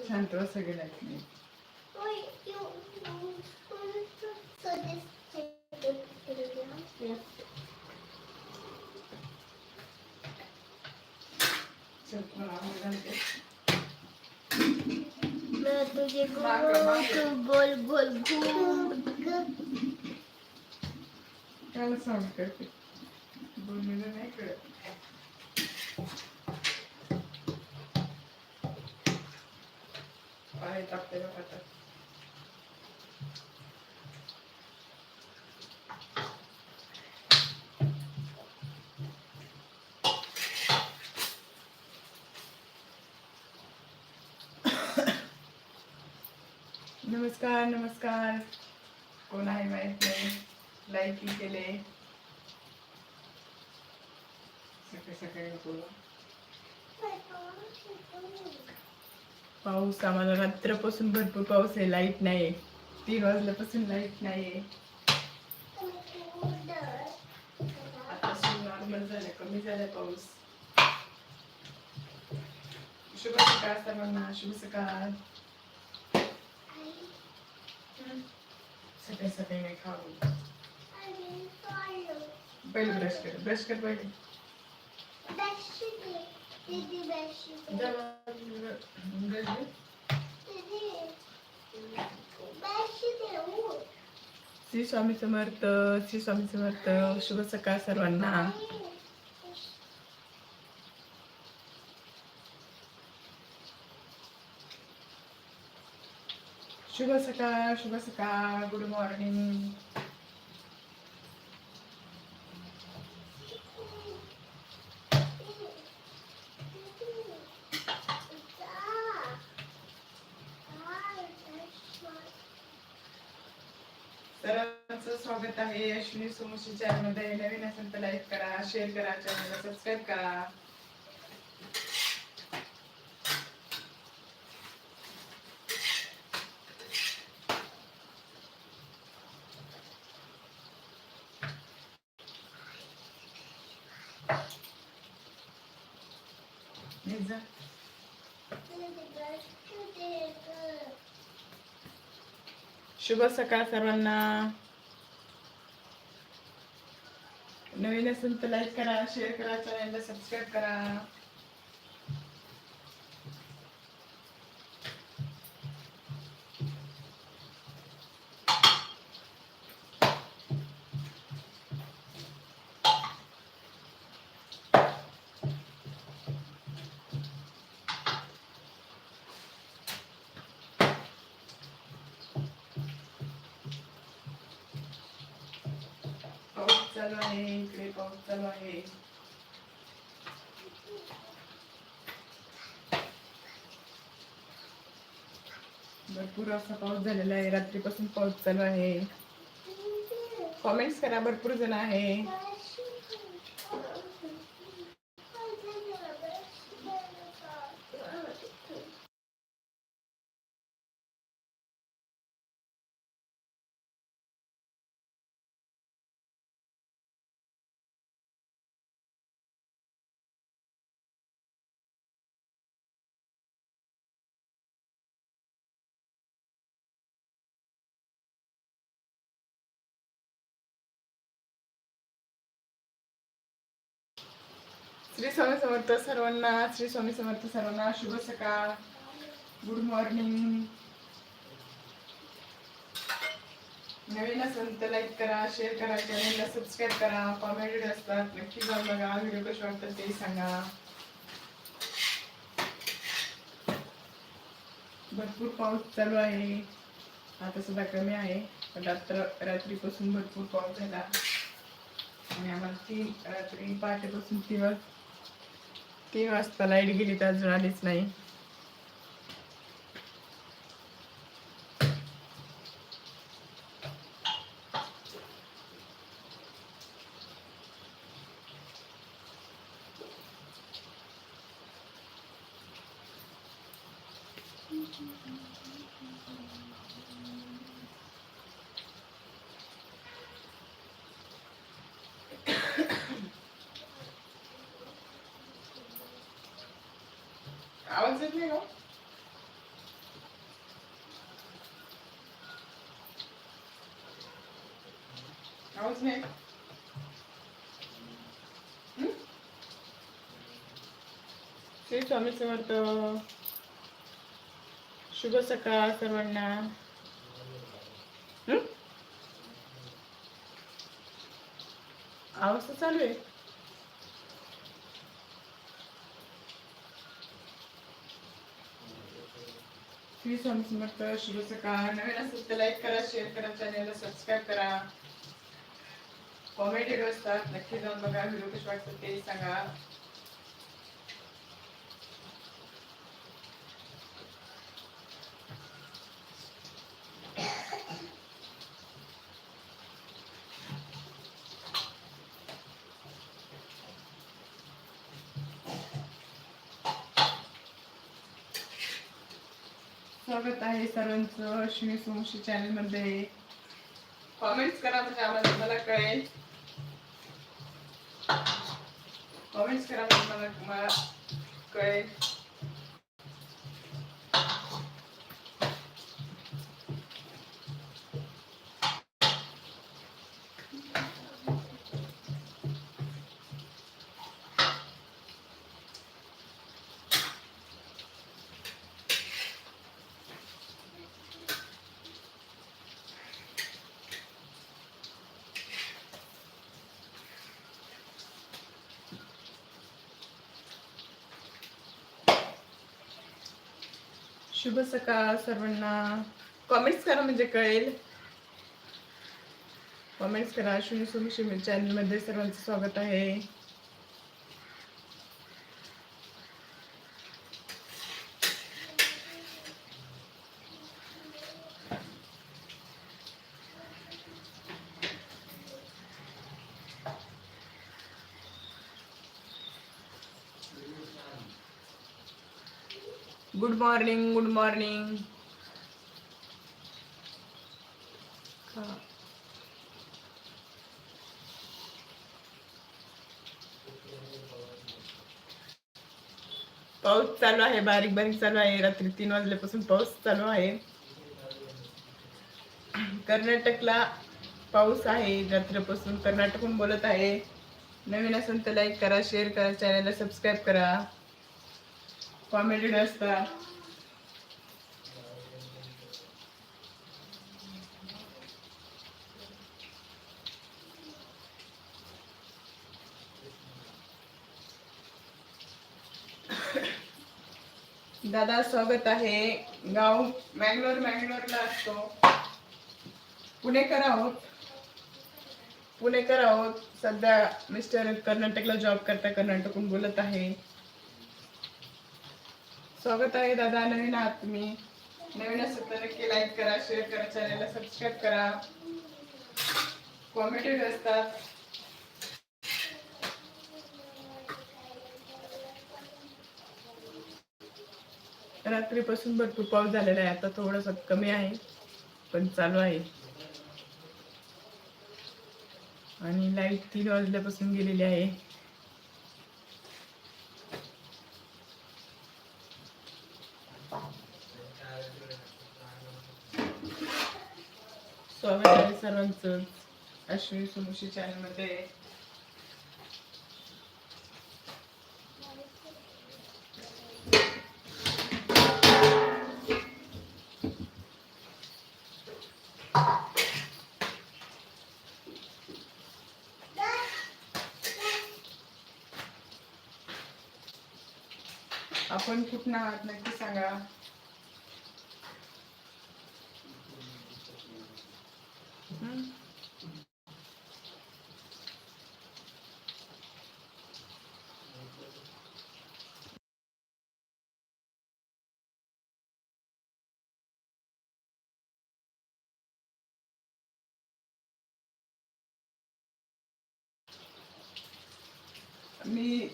शांत बसा गेला की नाही. चल, मला आंघोळ घालते. तुझे गोल तू गोल गोल घूम त्याला साऊंड करते दोन मिनिटं नाही कळत पाय टाकते बघ आता नमस्कार नमस्कार. कोण आहे माहीत नाही. लाईक केले. सकाळी सकाळी पाऊस आम्हाला रात्रपासून भरपूर पाऊस आहे लाइट नाही तीन वाजल्यापासून लाइट नाही आता नॉर्मल झालं कमी झालं पाऊस. शुभ सकाळ सर्वांना शुभ सकाळ. सकाळी सकाळी नाही खाऊ. पहिले ब्रश कर ब्रश कर पहिले. श्री स्वामी समर्थ श्री स्वामी समर्थ शुभ सकाळ सर्वांना. शुभ सकाळ शुभ सकाळ गुड मॉर्निंग. सर्वांचं स्वागत आहे. अश्विनी सोमशी चॅनलमध्ये नवीन असेल तर लाईक करा शेअर करा चॅनलला सबस्क्राईब करा नीट जा. शुभ सकाळ सर्वांना. नवीन असेल तर लाईक करा शेअर करा चॅनलला सबस्क्राईब करा. इकडे पाऊस चालू आहे. भरपूर असा पाऊस झालेला आहे. रात्रीपासून पाऊस चालू आहे. कॉमेंट्स करा भरपूर जण आहे. श्री स्वामी समर्थ सर्वांना श्री स्वामी समर्थ सर्वांना शुभ सकाळ. गुड मॉर्निंग नवीन असेल तर लाईक करा शेअर करा चॅनलला सबस्क्राईब करा. कॉमेंटेड असतात. नक्की जाऊन बघा. व्हिडिओ कसे वाटतात ते सांगा. भरपूर पाऊस चालू आहे. आता सुद्धा कमी आहे. पण रात्र रात्रीपासून भरपूर पाऊस झाला. आणि आम्हाला तीन रात्री पहाटेपासून दिवस तीन वाजता लाइट गेली तर अजून आलीच नाही. आवाज श्री स्वामी समर्थ शुभ सकाळ सर्वांना आवाज तर चालू आहे श्री स्वामी समर्थ शुभ सकाळ नवीन असेल तर लाईक करा शेअर करा चॅनलला सबस्क्राईब करा कॉमेंट येत असतात नक्की जाऊन बघा व्हिडिओ कसे वाटतात ते सांगा. स्वागत आहे सर्वांचं अश्विनी सोमशी चॅनलमध्ये. कॉमेंट्स करा म्हणजे आम्हाला मला कळेल. कॉमेंट्स करा म्हणजे मला मला शुभ सकाळ सर्वांना. कॉमेंट्स करा म्हणजे कळेल. कॉमेंट्स करा. शून्य सोमशी चॅनल चॅनलमध्ये सर्वांचं स्वागत आहे. गुड मॉर्निंग गुड मॉर्निंग पाऊस चालू आहे बारीक बारीक चालू आहे. रात्री तीन वाजल्यापासून पाऊस चालू आहे. कर्नाटकला पाऊस आहे रात्रीपासून. कर्नाटकहून बोलत आहे. नवीन असेल तर लाईक करा शेअर करा चॅनलला सबस्क्राईब करा. कॉमेडी असतात दादा स्वागत आहे. गाव मँगलोर मँगलोरला असतो. पुणेकर आहोत. पुणेकर आहोत. सध्या मिस्टर कर्नाटकला जॉब करता कर्नाटकहून बोलत आहे. स्वागत आहे दादा नवीन आहात तुम्ही. नवीन असेल तर नक्की लाईक करा शेअर करा चॅनलला सबस्क्राईब करा. कॉमेडी असतात. रात्रीपासून भरपूर पाऊस झालेला आहे. आता थोडंसं कमी आहे पण चालू आहे. आणि लाइट तीन वाजल्यापासून गेलेली आहे. स्वागत अश्विनी सुमुशी चॅनलमध्ये. आपण कुठं आहात नक्की सांगा हम्म. मी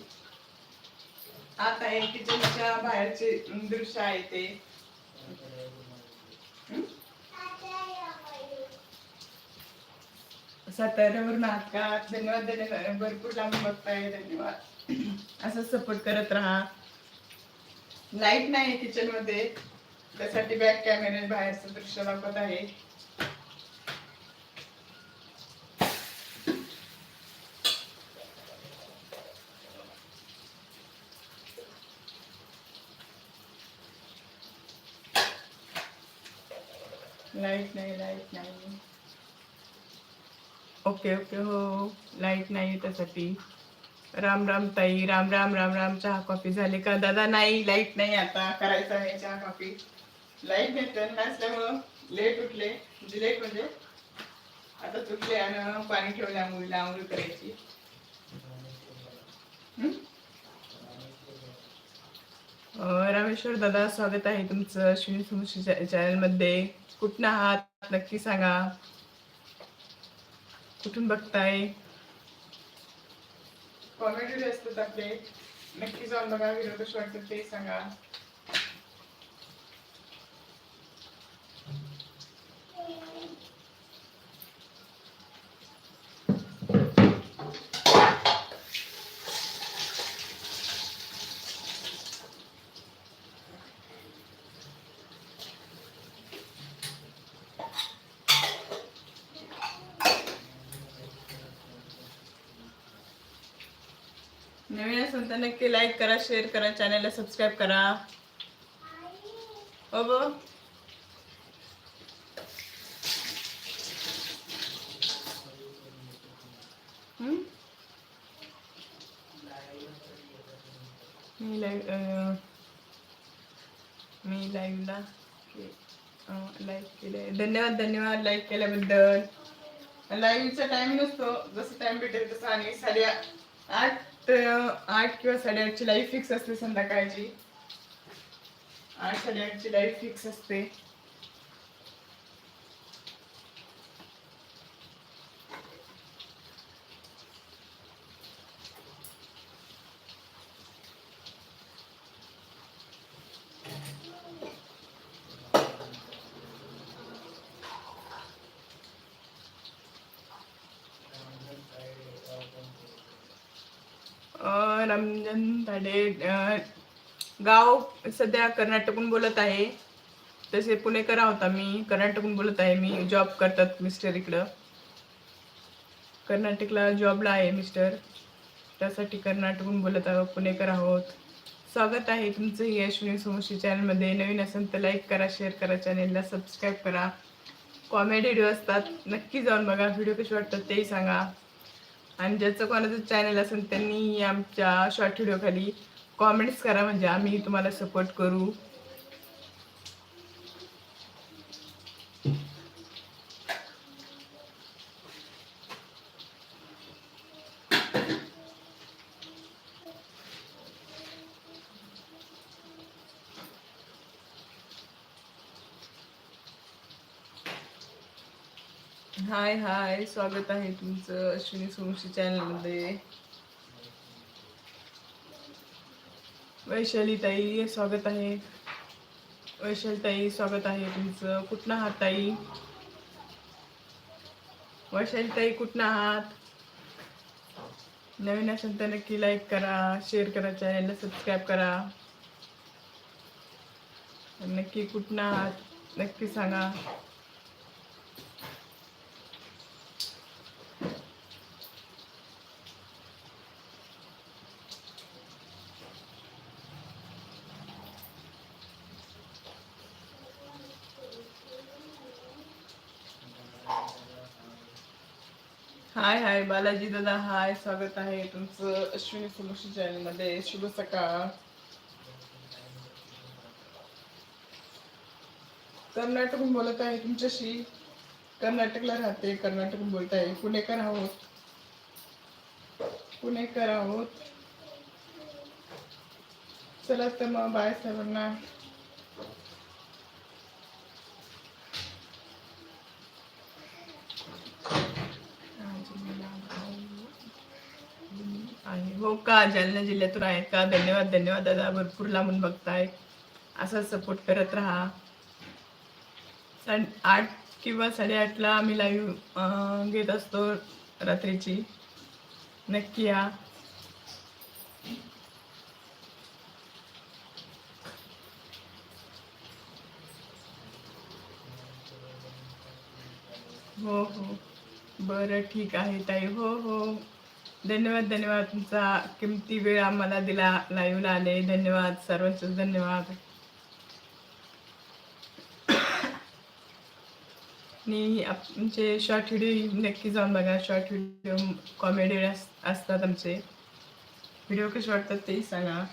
आता आहे किचनच्या बाहेरचे दृश्य आहे ते. हं? साताऱ्यावरून का धन्यवाद धन्यवाद. भरपूर लांब बघताय धन्यवाद. असं सपोर्ट करत राहा. लाइट नाही किचनमध्ये. त्यासाठी बॅक कॅमेरे बाहेरचं दृश्य दाखवत आहे. लाइट नाही लाइट नाही. ओके ओके हो लाइट नाही त्यासाठी. राम राम ताई राम राम राम राम चहा कॉफी झाली का? दादा नाही लाइट नाही आता करायचं आहे चहा कॉफी. लाइट भेटत नसल्यामुळं लेट उठले. म्हणजे लेट म्हणजे आता तुटले आणि पाणी ठेवल्या मुलीला आंघोळ करायची. रामेश्वर दादा स्वागत आहे तुमचं अश्विनी सुमुशी चॅनल कुठनं आहात? नक्की सांगा. कुठून बघताय? कॉमेडी असतात आपले. नक्की जाऊन बघा व्हिडिओ कसे वाटतात ते सांगा नवीन असेल तर नक्की लाईक करा शेअर करा चॅनलला सबस्क्राईब करा. हो बो. मी लाईव्ह मी लाईव्हला लाईक केले धन्यवाद धन्यवाद लाईक केल्याबद्दल. लाईव्हचा टाइम नसतो. जसं टाइम भेटेल तसं आणि साडे आठ आठ किंवा साडेआठची लाईफ फिक्स असते संध्याकाळची. आठ साडेआठची लाईफ फिक्स असते अं, म्हणजे, आणि गाव सध्या कर्नाटकहून बोलत आहे. तसे पुणेकर आहोत आम्ही कर्नाटकहून बोलत आहे मी. जॉब करतात मिस्टर इकडं. कर्नाटकला जॉबला आहे मिस्टर त्यासाठी कर्नाटकहून बोलत आहोत पुणेकर आहोत. स्वागत आहे तुमचं ही अश्विनी सोमशी चॅनलमध्ये नवीन असेल तर लाईक करा शेअर करा चॅनेलला सबस्क्राईब करा. कॉमेडी व्हिडिओ असतात. नक्की जाऊन बघा. व्हिडिओ कसे वाटतात तेही सांगा. आणि ज्याचं कोणाचं चॅनल असेल त्यांनी आमच्या शॉर्ट व्हिडिओखाली कॉमेंट्स करा म्हणजे आम्ही तुम्हाला सपोर्ट करू. हाय हाय. स्वागत आहे तुमचं अश्विनी सोमशी चॅनलमध्ये वैशाली ताई स्वागत आहे. वैशाली ताई स्वागत आहे तुमचं. कुठनं आहात ताई? वैशाली ताई कुठनं आहात? नवीन असेल तर नक्की लाईक करा शेअर करा चॅनलला सबस्क्राईब करा. नक्की कुठनं आहात? नक्की सांगा. हाय हाय बालाजी दादा हाय स्वागत आहे तुमचं अश्विनी सुमुशी चॅनलमध्ये शुभ सकाळ. कर्नाटकहून बोलत आहे तुमच्याशी. कर्नाटकला राहते कर्नाटकहून बोलत आहे. पुणेकर आहोत. पुणेकर आहोत. चला तर मग बाय सर्वांना आणि हो का जालना जिल्ह्यातून आहेत का? धन्यवाद धन्यवाद दादा. भरपूर लांबून बघताय. असा सपोर्ट करत राहा. आठ किंवा साडेआठला आम्ही लाईव्ह घेत असतो रात्रीची. नक्की या. हो हो. बरं ठीक आहे ताई. हो हो. धन्यवाद धन्यवाद. तुमचा किमती वेळ आम्हाला दिला लाईव्हला आले. धन्यवाद सर्वांचे धन्यवाद. आणि आमचे शॉर्ट व्हिडिओ नक्की जाऊन बघा. शॉर्ट व्हिडिओ कॉमेडी असतात आमचे. व्हिडिओ कसे वाटतात तेही सांगा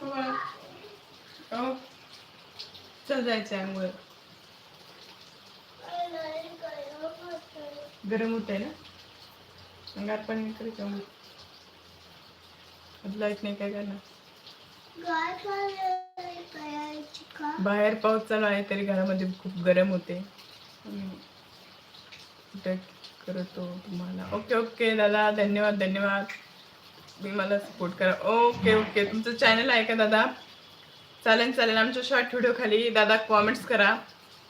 हो बाळा. हो. चल जायचं अंघोळ गरम होत आहे ना अंगात पाणी करायचं लाइट नाही काय करणार? बाहेर पाऊस चालू आहे तरी घरामध्ये खूप गरम होते. करतो तुम्हाला? ओके ओके दादा धन्यवाद धन्यवाद. मी मला सपोर्ट करा. ओके ओके तुमचं चॅनल आहे का दादा? चालेल चालेल. आमच्या शॉर्ट व्हिडिओ खाली दादा कॉमेंट्स करा.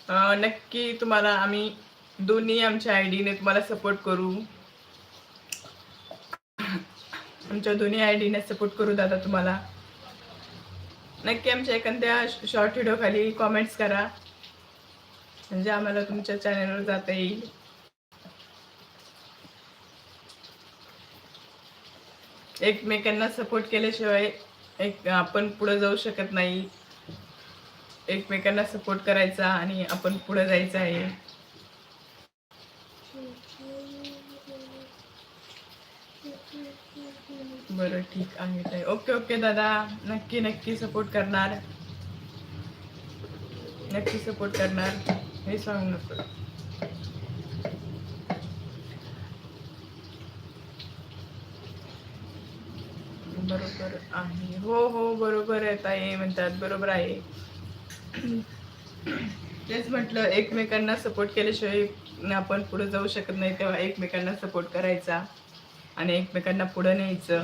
अं, नक्की तुम्हाला आम्ही दोन्ही आमच्या आय डीने तुम्हाला सपोर्ट करू. आमच्या दोन्ही आय डीने सपोर्ट करू दादा तुम्हाला. नक्की आमच्या एखाद्या शॉर्ट व्हिडिओ खाली कॉमेंट्स करा. म्हणजे आम्हाला तुमच्या चॅनलवर जाता येईल. एकमेकांना सपोर्ट केल्याशिवाय एक आपण पुढे जाऊ शकत नाही. एकमेकांना सपोर्ट करायचा आणि आपण पुढे जायचं आहे. बरं ठीक आहे ताई. ओके ओके दादा. नक्की नक्की सपोर्ट करणार. नक्की सपोर्ट करणार. हे सांगू नको. बरोबर आहे. हो हो बरोबर आहे ताई म्हणतात बरोबर आहे. तेच म्हटलं एकमेकांना सपोर्ट केल्याशिवाय आपण पुढे जाऊ शकत नाही तेव्हा एकमेकांना सपोर्ट करायचा आणि एकमेकांना पुढे न्यायचं.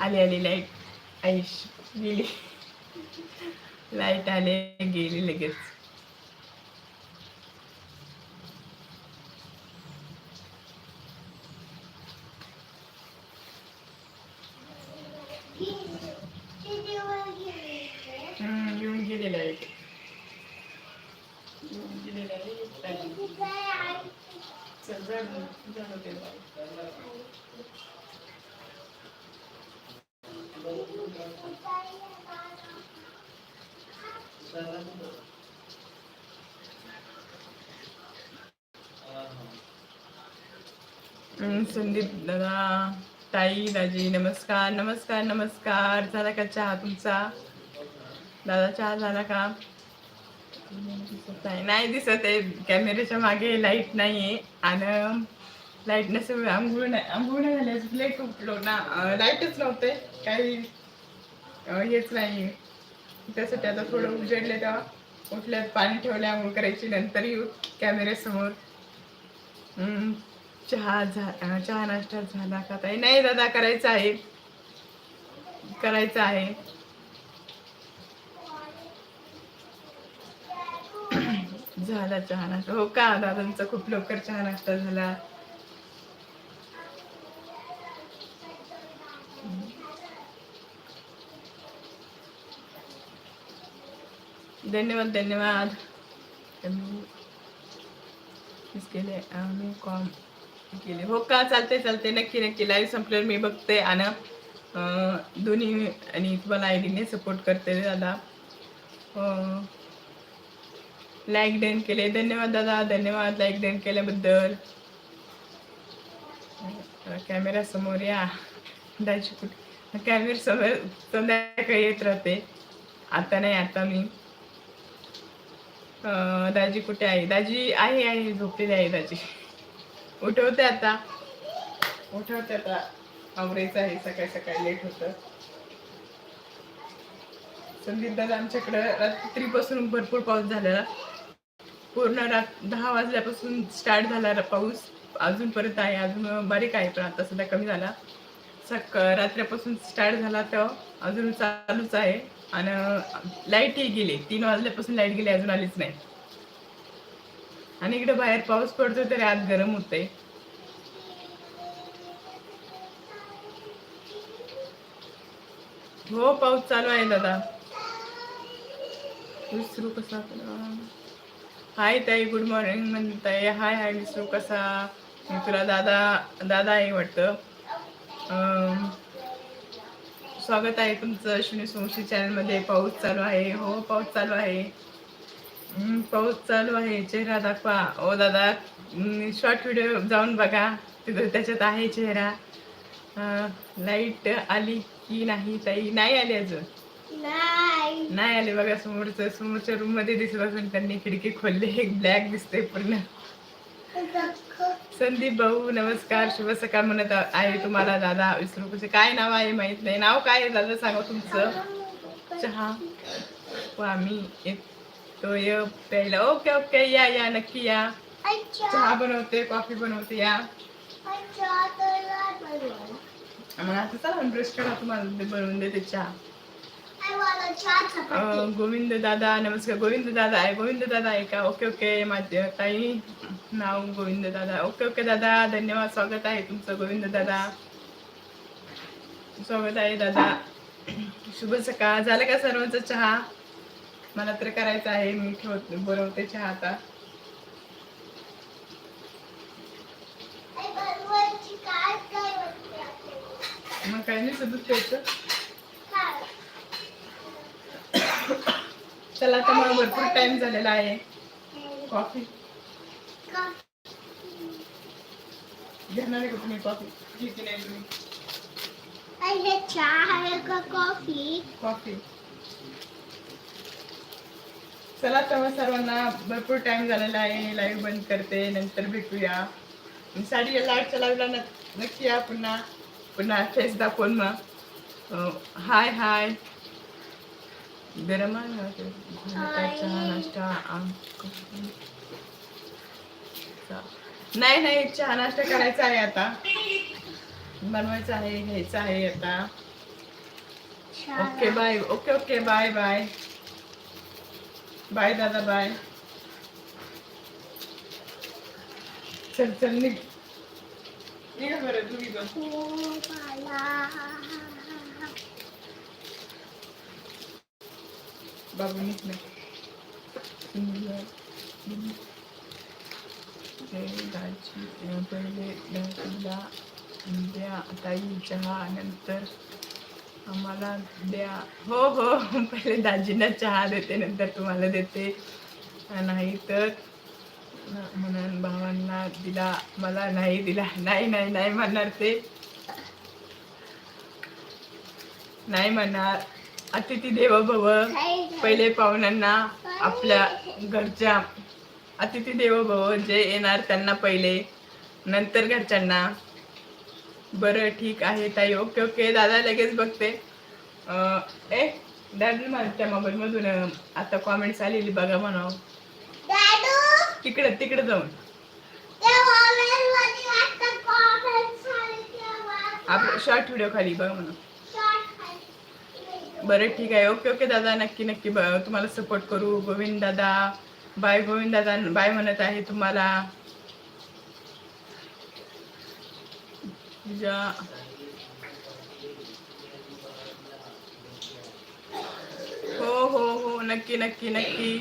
आली आली लाइट आयुष गेली. लाइट आले गेली लगेच हम्म, येऊन गेली लाइट येऊन गेली लाइट आली. चल, जा मग, जा मग ते लाइट. हम्म, संदीप दादा ताई दाजी नमस्कार नमस्कार नमस्कार. झाला का चहा तुमचा? दादा चहा झाला का? नाही दिसत आहे. कॅमेऱ्याच्या मागे लाइट नाही आहे आणि लाइट नसेल आंघोळ नाही आंघोळ नाही झाली. लेट उठलो ना. लाईटच नव्हते. काही हेच नाही त्यासाठी आता थोडं उजेडले तेव्हा. उठल्यात पाणी ठेवले आंघोळ करायची नंतर येऊ कॅमेऱ्यासमोर. हम्म, चहा झा चहा नाश्ता झाला का ताई. नाही दादा करायचा आहे. करायचा आहे. झाला चहा नाश्ता. हो का? दादांचा खूप लवकर चहा नाश्ता झाला. धन्यवाद धन्यवाद. मिस केले. आम्ही कॉम केले. हो का? चालते चालते नक्की नक्की. लाईव्ह संपल्यावर मी बघते आणि दोन्ही आणि तुम्हाला आय डीने सपोर्ट करते दादा. लाईक डन केले. धन्यवाद दादा. धन्यवाद लाईक डन केल्याबद्दल. कॅमेरा समोर या. दाजी कुठे? कॅमेरा समोर संध्याकाळी येत राहते. आता नाही आता मी. अं, दाजी कुठे आहे? दाजी आहे आहे. झोपलेली आहे दाजी. उठवते आता. उठवते आता. आवरेचं आहे सकाळी सकाळी लेट होतं. संदीप दादा आमच्याकडं रात्रीपासून भरपूर पाऊस झालेला. पूर्ण रात दहा वाजल्यापासून स्टार्ट झाला पाऊस. अजूनपर्यंत आहे अजून बारीक आहे पण आता सध्या कमी झाला. सक रात्रीपासून स्टार्ट झाला तर अजून चालूच आहे. आणि लाईटही गेली. तीन वाजल्यापासून लाइट गेली अजून आलीच नाही. आणि इकडे बाहेर पाऊस पडतो तरी आत गरम होतंय. हो पाऊस चालू आहे दादा. विसरू कसा हाय ताई गुड मॉर्निंग म्हणताय हाय हाय विसरू कसा? मी तुला दादा दादा आहे वाटतं. स्वागत आहे तुमचं अश्विनी सोमशी चॅनलमध्ये पाऊस चालू आहे. हो पाऊस चालू आहे. पाऊस चालू आहे. चेहरा दाखवा. ओ दादा शॉर्ट व्हिडिओ जाऊन बघा. तिथं त्याच्यात आहे चेहरा. लाइट आली की नाही ताई? नाही आली अजून? नाही. आले बघा समोरचं. समोरच्या रूममध्ये दिसत असून त्यांनी खिडकी खोलली. एक ब्लॅक दिसते पूर्ण. संदीप भाऊ नमस्कार. शुभ सकाळ म्हणत आहे तुम्हाला. दादा विसरू कसे काय नाव आहे माहीत नाही. नाव काय आहे दादा? सांगा तुमचं. चहा. व आम्ही येतोय प्यायला ओके ओके या या नक्की या। चहा बनवते कॉफी बनवते या। मग आता चला ब्रश करा तुम्हाला ते बनवून देते चहा. गोविंद दादा नमस्कार गोविंद दादा आहे गोविंद दादा आहे का? ओके ओके माझे ताई नाव गोविंद दादा. ओके ओके दादा धन्यवाद स्वागत आहे तुमचं गोविंद दादा. स्वागत आहे दादा. शुभ सकाळ. झालं का सर्वांचा चहा? मला तर करायचं आहे मी ठेवत बनवते चहा आता. मग काय नाही सदूच प्यायचं चला आता मला भरपूर टाइम झालेला आहे. कॉफी घेणार आहे का तुम्ही कॉफी घेतली नाही तुम्ही. कॉफी कॉफी चला तेव्हा सर्वांना भरपूर टाइम झालेला आहे. लाईव्ह बंद करते. नंतर भेटूया. साडीला लाइट चलावला न नक्की या पुन्हा. पुन्हा फेस दाखवून मग हाय हाय गरम आहे ना? ते? झालं का चहा नाश्ता नाही नाही चहा नाश्ता करायचा आहे आता. बनवायचा आहे घ्यायचा आहे आता. Okay bye okay okay bye bye bye दादा, बाय. चल चल, निघ. बाबू, निघ ना. दाजी पहिले दाजीला ताई चहा नंतर आम्हाला द्या. हो हो. पहिले दाजींना चहा देते नंतर तुम्हाला देते. नाही तर म्हणून भावांना दिला मला नाही दिला. नाही नाही नाही म्हणणार ते. नाही म्हणणार. अतिथी देव भव. पहिले पाहुण्यांना आपल्या घरच्या अतिथी देव भव जे येणार त्यांना पहिले. नंतर घरच्यांना. बरं ठीक आहे ताई. Okay okay. दादा लगेच बघते. ए दादी माझ्या मोबाईल मधून अं, आता कॉमेंट्स आलेली बघा म्हणावं. तिकडे तिकडे जाऊन. आपलं शॉर्ट व्हिडिओ खाली बघा म्हणा. बरं ठीक आहे. ओके ओके दादा. नक्की नक्की तुम्हाला सपोर्ट करू. गोविंद दादा. बाय गोविंद दादा. बाय म्हणत आहे तुम्हाला. तुझ्या हो हो हो नक्की नक्की नक्की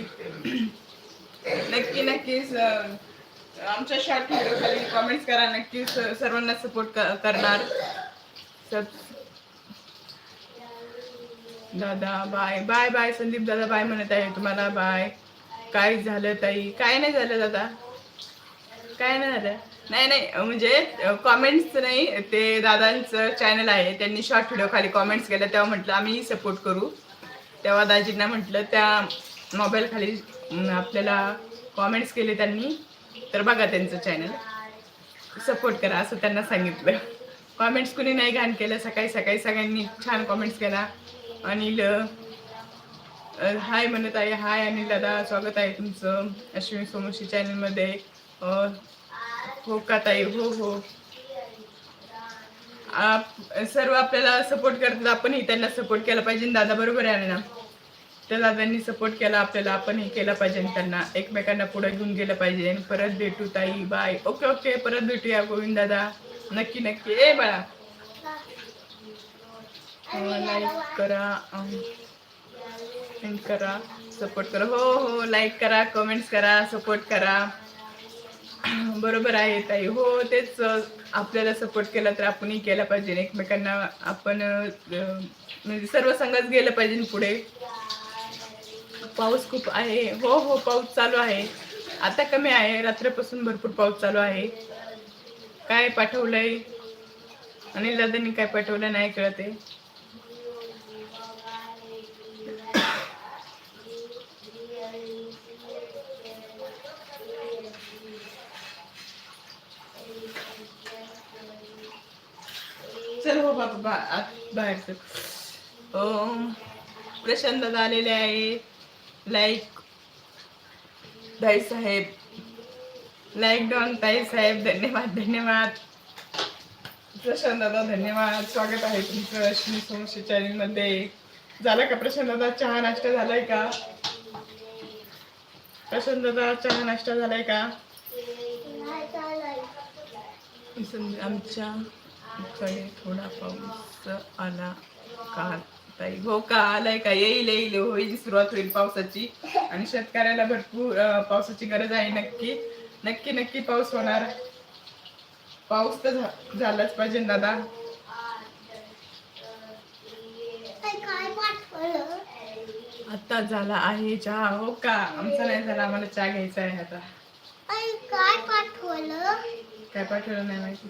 नक्की नक्कीच आमच्या शॉर्ट व्हिडिओ खाली कॉमेंट्स करा नक्की सर्वांना सपोर्ट करणार. दादा बाय बाय बाय संदीप दादा बाय म्हणत आहे तुम्हाला. बाय काय झालं ताई? काय नाही झालं दादा? काय नाही झालं? नाही नाही म्हणजे कॉमेंट्स नाही ते दादांचं चॅनल आहे. त्यांनी शॉर्ट व्हिडिओ खाली कॉमेंट्स केल्या तेव्हा म्हटलं आम्ही सपोर्ट करू. तेव्हा दाजींना म्हटलं त्या मोबाईल खाली आपल्याला कॉमेंट्स केले त्यांनी तर बघा त्यांचं चॅनल सपोर्ट करा असं त्यांना सांगितलं. कॉमेंट्स कुणी नाही घाण केलं सकाळी सकाळी सगळ्यांनी छान कॉमेंट्स केला. अनिल हाय म्हणत आहे हाय अनिल दादा स्वागत आहे तुमचं अश्विनी सोमोशी चॅनलमध्ये हो का ताई? हो हो. आप- सर्व आपल्याला सपोर्ट करतात आपणही त्यांना सपोर्ट केला पाहिजे. दादा बरोबर आहे ना त्या दादांनी सपोर्ट केला आपल्याला आपणही केला पाहिजे त्यांना एकमेकांना पुढे घेऊन गेलं पाहिजे. परत भेटू ताई. बाय ओके ओके परत भेटूया गोविंद दादा. नक्की नक्की. ए बाळा. हो, लाईक करा करा सपोर्ट करा. हो हो. लाईक करा कमेंट्स करा सपोर्ट करा. बरोबर आहे ताई. हो तेच आपल्याला सपोर्ट केला तर आपणही केला पाहिजे. एकमेकांना आपण म्हणजे सर्व संघच गेलं पाहिजे पुढे. पाऊस खूप आहे. हो हो पाऊस चालू आहे. आता कमी आहे. रात्रीपासून भरपूर पाऊस चालू आहे. काय पाठवलंय? अनिल दादांनी काय पाठवलं? नाही कळत आहे चल हो बाबा बा आत बाहेर चल. प्रशांत आलेले आहे. लाईक ताई साहेब. लाईक डॉन ताई साहेब धन्यवाद धन्यवाद. प्रशांत दादा धन्यवाद. स्वागत आहे तुमचं अश्विनी सोमशी चॅनलमध्ये झालं का प्रशांत दादा चहा नाश्ता झालाय का? प्रशांत दादा चहा नाश्ता झालाय का? आमच्या कडे थोडा पाऊस आला. काल ताई हो का आलाय का? येईल येईल होईल सुरुवात होईल पावसाची. आणि शेतकऱ्याला भरपूर पावसाची गरज आहे नक्की. नक्की नक्की पाऊस होणार. पाऊस तर झालाच पाहिजे दादा. आता झाला आहे चहा. हो का? आमचा नाही झाला. आम्हाला चहा घ्यायचा आहे आता. काय पाठवलं? काय पाठवलं नाही माहिती.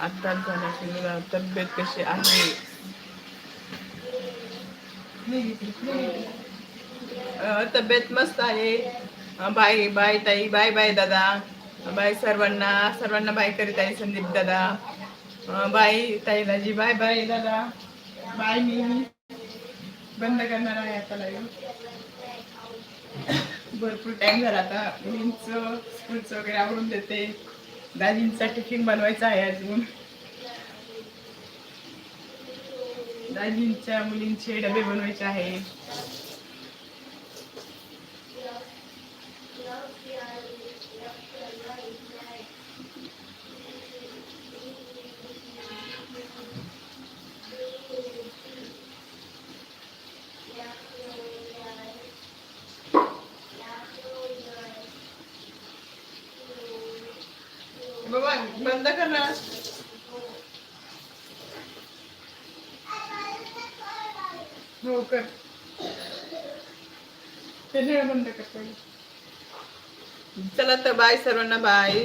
आत्ताच झाला तुला तब्येत कशी आहे? तब्येत मस्त आहे. बाय बाय ताई बाय बाय दादा. बाय सर्वांना सर्वांना बाय करीत आहे संदीप दादा. बाय ताई दाजी बाय बाय दादा. बाय मी. बंद करणार आहे आता लाईव्ह भरपूर टाइम झाला आता. मुलींचं स्कूलचं वगैरे आवडून देते. दाजींचा टिफिन बनवायचा आहे अजून. दाजींच्या मुलींचे डबे बनवायचे आहे बाबा बंद कर ना हो कर ते बंद करता येईल चला तर बाय सर्वांना बाय